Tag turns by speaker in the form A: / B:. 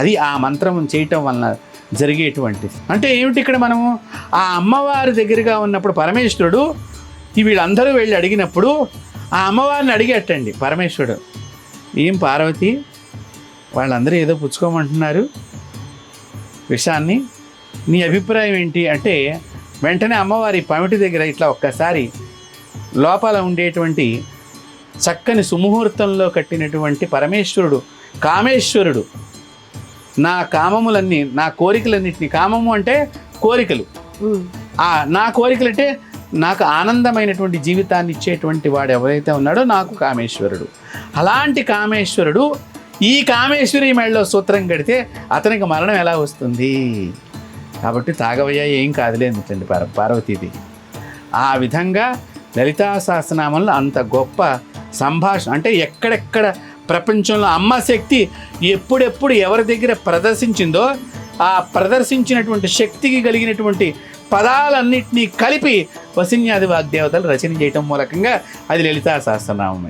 A: అది ఆ మంత్రం చేయటం వలన జరిగేటువంటిది అంటే ఏమిటి ఇక్కడ మనము? ఆ అమ్మవారి దగ్గరగా ఉన్నప్పుడు పరమేశ్వరుడు వీళ్ళందరూ వెళ్ళి అడిగినప్పుడు ఆ అమ్మవారిని అడిగేటండి పరమేశ్వరుడు ఏం పార్వతి? వాళ్ళందరూ ఏదో పుచ్చుకోమంటున్నారు. విషయాన్ని నీ అభిప్రాయం ఏంటి? అంటే వెంటనే అమ్మవారి పమిటి దగ్గర ఇట్లా ఒక్కసారి లోపల ఉండేటువంటి చక్కని సుముహూర్తంలో కట్టినటువంటి పరమేశ్వరుడు కామేశ్వరుడు నా కామములన్నీ నా కోరికలన్నింటినీ కామము అంటే కోరికలు. ఆ నా కోరికలు అంటే నాకు ఆనందమైనటువంటి జీవితాన్ని ఇచ్చేటువంటి వాడు ఎవరైతే ఉన్నాడో నాకు కామేశ్వరుడు. అలాంటి కామేశ్వరుడు ఈ కామేశ్వరి మెడలో సూత్రం కడితే అతనికి మరణం ఎలా వస్తుంది? కాబట్టి తాగవయ్య ఏం కాదులేందుకండి పార పార్వతీది ఆ విధంగా లలితా సహస్రనామంలో అంత గొప్ప సంభాషణ అంటే ఎక్కడెక్కడ ప్రపంచంలో అమ్మ శక్తి ఎప్పుడెప్పుడు ఎవరి దగ్గర ప్రదర్శించిందో ఆ ప్రదర్శించినటువంటి శక్తికి కలిగినటువంటి పదాలన్నింటినీ కలిపి వసిన్యాది వాగ్దేవతలు రచన చేయటం మూలకంగా అది లలితా సహస్రనామం